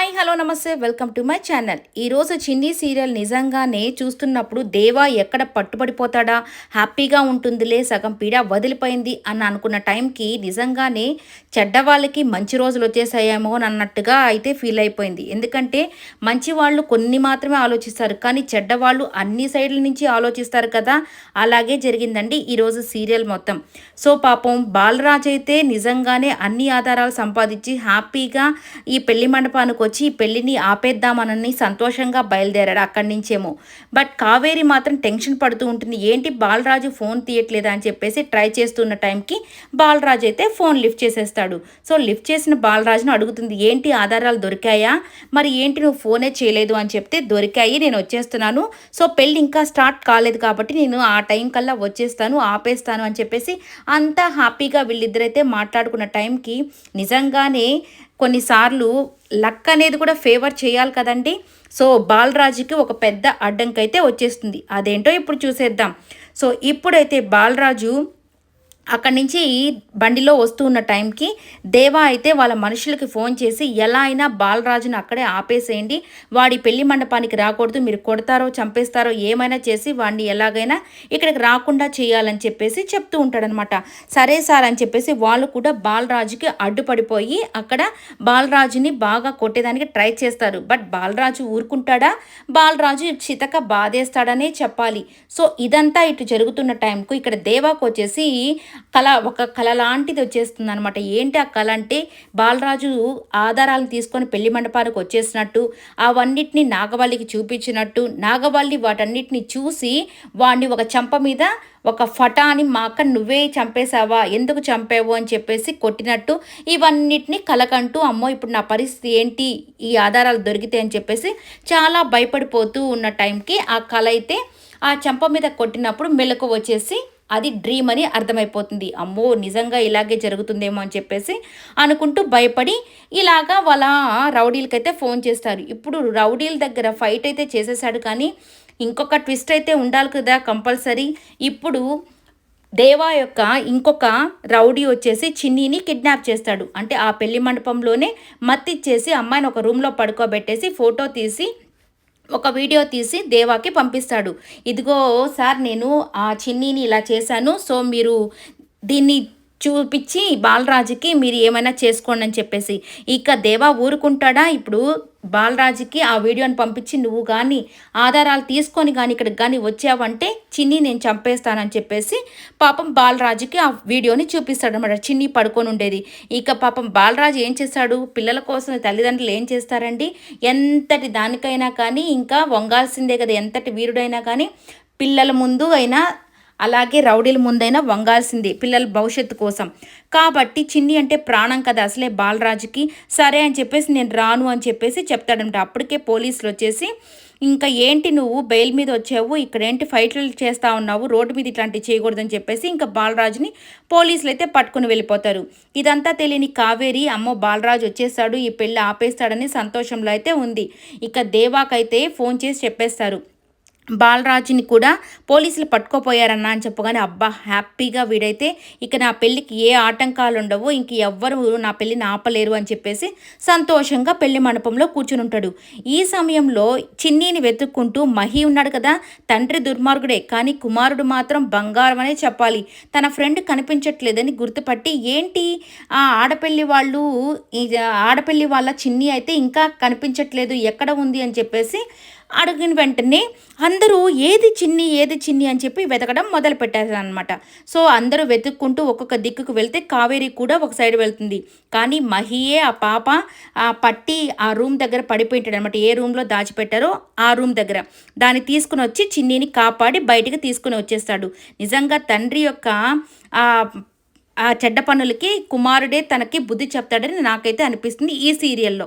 Hi hello నమస్తే welcome to my channel. ఈరోజు Chinni serial నిజంగానే చూస్తున్నప్పుడు దేవా ఎక్కడ పట్టుబడిపోతాడా? హ్యాపీగా ఉంటుందిలే సగం పీడ వదిలిపోయింది అని అనుకున్న టైంకి నిజంగానే చెడ్డ వాళ్ళకి మంచి రోజులు వచ్చేసాయేమో అని అన్నట్టుగా అయితే ఫీల్ అయిపోయింది. ఎందుకంటే మంచి వాళ్ళు కొన్ని మాత్రమే ఆలోచిస్తారు కానీ చెడ్డవాళ్ళు అన్ని సైడ్ల నుంచి ఆలోచిస్తారు కదా? అలాగే జరిగిందండి ఈరోజు సీరియల్ మొత్తం. సో పాపం బాలరాజ్ అయితే నిజంగానే అన్ని ఆధారాలు సంపాదించి హ్యాపీగా ఈ పెళ్ళి మండపానికి వచ్చి ఈ పెళ్ళిని ఆపేద్దామనని సంతోషంగా బయలుదేరాడు అక్కడి నుంచేమో. బట్ కావేరి మాత్రం టెన్షన్ పడుతూ ఉంటుంది. ఏంటి బాలరాజు ఫోన్ తీయట్లేదా అని చెప్పేసి ట్రై చేస్తున్న టైంకి బాలరాజు అయితే ఫోన్ లిఫ్ట్ చేసేస్తాడు. సో లిఫ్ట్ చేసిన బాలరాజును అడుగుతుంది ఏంటి ఆధారాలు దొరికాయా? మరి ఏంటి నువ్వు ఫోనే చేయలేదు అని చెప్తే దొరికాయి నేను వచ్చేస్తున్నాను. సో పెళ్ళి ఇంకా స్టార్ట్ కాలేదు కాబట్టి నేను ఆ టైం కల్లా వచ్చేస్తాను ఆపేస్తాను అని చెప్పేసి అంతా హ్యాపీగా వీళ్ళిద్దరైతే మాట్లాడుకున్న టైంకి నిజంగానే కొన్నిసార్లు లక్ అనేది కూడా ఫేవర్ చేయాలి కదండి. సో బాలరాజుకి ఒక పెద్ద అడ్డంకైతే వచ్చేస్తుంది. అదేంటో ఇప్పుడు చూసేద్దాం. సో ఇప్పుడైతే బాలరాజు అక్కడి నుంచి బండిలో వస్తూ ఉన్న టైంకి దేవా అయితే వాళ్ళ మనుషులకి ఫోన్ చేసి ఎలా అయినా బాలరాజును అక్కడే ఆపేసేయండి. వాడి పెళ్ళి మండపానికి రాకూడదు. మీరు కొడతారో చంపేస్తారో ఏమైనా చేసి వాడిని ఎలాగైనా ఇక్కడికి రాకుండా చేయాలని చెప్పేసి చెప్తూ ఉంటాడనమాట. సరే సార్ అని చెప్పేసి వాళ్ళు కూడా బాలరాజుకి అడ్డుపడిపోయి అక్కడ బాలరాజుని బాగా కొట్టేదానికి ట్రై చేస్తారు. బట్ బాలరాజు ఊరుకుంటాడా? బాలరాజు చితక బాధేస్తాడనే చెప్పాలి. సో ఇదంతా ఇటు జరుగుతున్న టైంకు ఇక్కడ దేవాకు వచ్చేసి కళ ఒక కళ లాంటిది వచ్చేస్తుంది అనమాట ఏంటి ఆ కళ అంటే బాలరాజు ఆధారాలను తీసుకొని పెళ్ళి మండపానికి వచ్చేసినట్టు అవన్నిటిని నాగవల్లికి చూపించినట్టు నాగవల్లి వాటన్నిటిని చూసి వాడిని ఒక చంప మీద ఒక ఫటాని మా అక్క నువ్వే చంపేశావా ఎందుకు చంపావు అని చెప్పేసి కొట్టినట్టు ఇవన్నిటిని కలకంటూ అమ్మో ఇప్పుడు నా పరిస్థితి ఏంటి ఈ ఆధారాలు దొరికితే అని చెప్పేసి చాలా భయపడిపోతూ ఉన్న టైంకి ఆ కళ అయితే ఆ చంప మీద కొట్టినప్పుడు మెలకు వచ్చేసి అది డ్రీమ్ అని అర్థమైపోతుంది. అమ్మో నిజంగా ఇలాగే జరుగుతుందేమో అని చెప్పేసి అనుకుంటూ భయపడి ఇలాగా వాళ్ళ రౌడీలకైతే ఫోన్ చేస్తారు. ఇప్పుడు రౌడీల దగ్గర ఫైట్ అయితే చేసేసాడు కానీ ఇంకొక ట్విస్ట్ అయితే ఉండాలి కదా కంపల్సరీ. ఇప్పుడు దేవా యొక్క ఇంకొక రౌడీ వచ్చేసి చిన్నీని కిడ్నాప్ చేస్తాడు. అంటే ఆ పెళ్ళి మండపంలోనే మత్తిచ్చేసి అమ్మాయిని ఒక రూమ్లో పడుకోబెట్టేసి ఫోటో తీసి ఒక వీడియో తీసి దేవాకి పంపిస్తాడు. ఇదిగో సార్ నేను ఆ చిన్నీని ఇలా చేశాను. సో మీరు దీన్ని చూపించి బాలరాజుకి మీరు ఏమైనా చేసుకోండి అని చెప్పేసి. ఇక దేవా ఊరుకుంటాడా? ఇప్పుడు బాలరాజుకి ఆ వీడియోని పంపించి నువ్వు కానీ ఆధారాలు తీసుకొని కానీ ఇక్కడికి కానీ వచ్చావంటే చిన్ని నేను చంపేస్తానని చెప్పేసి పాపం బాలరాజుకి ఆ వీడియోని చూపిస్తాడు చిన్ని పడుకొని ఉండేది. ఇక పాపం బాలరాజు ఏం చేస్తాడు? పిల్లల కోసం తల్లిదండ్రులు ఏం చేస్తారండి? ఎంతటి దానికైనా కానీ ఇంకా వంగాల్సిందే కదా. ఎంతటి వీరుడైనా కానీ పిల్లల ముందు అయినా అలాగే రౌడీల ముందైనా వంగాల్సిందే పిల్లల భవిష్యత్తు కోసం. కాబట్టి చిన్ని అంటే ప్రాణం కదా అసలే బాలరాజుకి. సరే అని చెప్పేసి నేను రాను అని చెప్పేసి చెప్తాడంట. అప్పటికే పోలీసులు వచ్చేసి ఇంకా ఏంటి నువ్వు? బెయిల్ మీద వచ్చావు. ఇక్కడ ఏంటి ఫైట్లు చేస్తా ఉన్నావు? రోడ్డు మీద ఇట్లాంటివి చేయకూడదని చెప్పేసి ఇంకా బాలరాజుని పోలీసులు అయితే పట్టుకుని వెళ్ళిపోతారు. ఇదంతా తెలియని కావేరి అమ్మో బాలరాజు వచ్చేస్తాడు. ఈ పెళ్ళి ఆపేస్తాడని సంతోషంలో అయితే ఉంది. ఇక దేవాకైతే ఫోన్ చేసి చెప్పేస్తారు. బాలరాజుని కూడా పోలీసులు పట్టుకోపోయారన్న అని చెప్పగానే అబ్బా హ్యాపీగా వీడైతే ఇక నా పెళ్ళికి ఏ ఆటంకాలు ఉండవు ఇంక ఎవ్వరు నా పెళ్ళిని ఆపలేరు అని చెప్పేసి సంతోషంగా పెళ్ళి మండపంలో కూర్చుని ఉంటాడు. ఈ సమయంలో చిన్నీని వెతుక్కుంటూ మహి ఉన్నాడు కదా తండ్రి దుర్మార్గుడే కానీ కుమారుడు మాత్రం బంగారం అనే చెప్పాలి. తన ఫ్రెండ్ కనిపించట్లేదని గుర్తుపట్టి ఏంటి? ఆ ఆడపెళ్ళి వాళ్ళు ఆడపెళ్ళి వాళ్ళ చిన్ని అయితే ఇంకా కనిపించట్లేదు ఎక్కడ ఉంది అని చెప్పేసి అడిగిన వెంటనే అందరూ ఏది చిన్ని ఏది చిన్ని అని చెప్పి వెతకడం మొదలు పెట్టారనమాట సో అందరూ వెతుక్కుంటూ ఒక్కొక్క దిక్కుకు వెళ్తే కావేరి కూడా ఒక సైడ్ వెళ్తుంది. కానీ మహియే ఆ పాప ఆ పట్టి ఆ రూమ్ దగ్గర పడిపోయింటాడు అనమాట ఏ రూమ్లో దాచిపెట్టారో ఆ రూమ్ దగ్గర. దాన్ని తీసుకుని వచ్చి చిన్నీని కాపాడి బయటికి తీసుకుని వచ్చేస్తాడు. నిజంగా తండ్రి యొక్క ఆ చెడ్డ పనులకి కుమారుడే తనకి బుద్ధి చెప్తాడని నాకైతే అనిపిస్తుంది ఈ సీరియల్లో.